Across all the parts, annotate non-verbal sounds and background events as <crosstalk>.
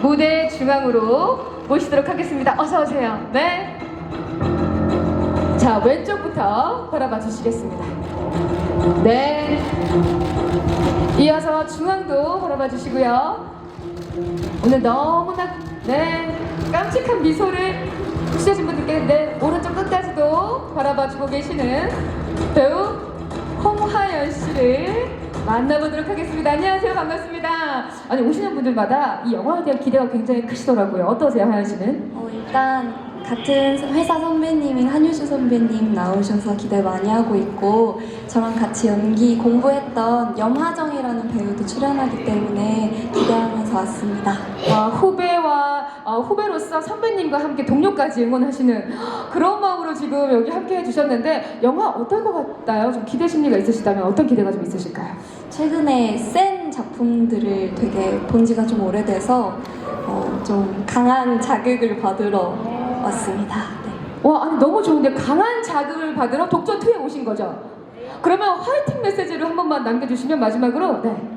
무대 중앙으로 모시도록 하겠습니다. 어서 오세요. 네. 자, 왼쪽부터 바라봐 주시겠습니다. 네. 이어서 중앙도 바라봐 주시고요. 오늘 너무나 네 깜찍한 미소를 취재진 분들께 네 오른쪽 끝까지도 바라봐 주고 계시는 배우 만나보도록 하겠습니다. 안녕하세요, 반갑습니다. 아니 오시는 분들마다 이 영화에 대한 기대가 굉장히 크시더라고요. 어떠세요, 하연 씨는? 어, 일단 같은 회사 선배님인 한유주 선배님 나오셔서 기대 많이 하고 있고 저랑 같이 연기 공부했던 염하정이라는 배우도 출연하기 때문에 기대하면 서 왔습니다. 어, 후배와 어, 후배로서 선배님과 함께 동료까지 응원하시는 그런 마음으로 지금 여기 함께 해주셨는데 영화 어떨 것 같나요? 좀 기대 심리가 있으시다면 어떤 기대가 좀 있으실까요? 최근에 센 작품들을 되게 본 지가 좀 오래돼서 어, 좀 강한 자극을 받으러 왔습니다. 네. 와 아니 너무 좋은데 강한 자극을 받으러 독전 2에 오신 거죠? 그러면 화이팅 메시지를 한 번만 남겨주시면 마지막으로 네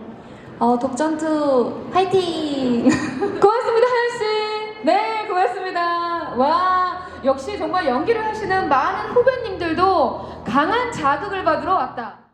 어, 독전투 화이팅! <laughs> 고맙습니다 하연 씨. 네 고맙습니다. 와 역시 정말 연기를 하시는 많은 후배님들도 강한 자극을 받으러 왔다.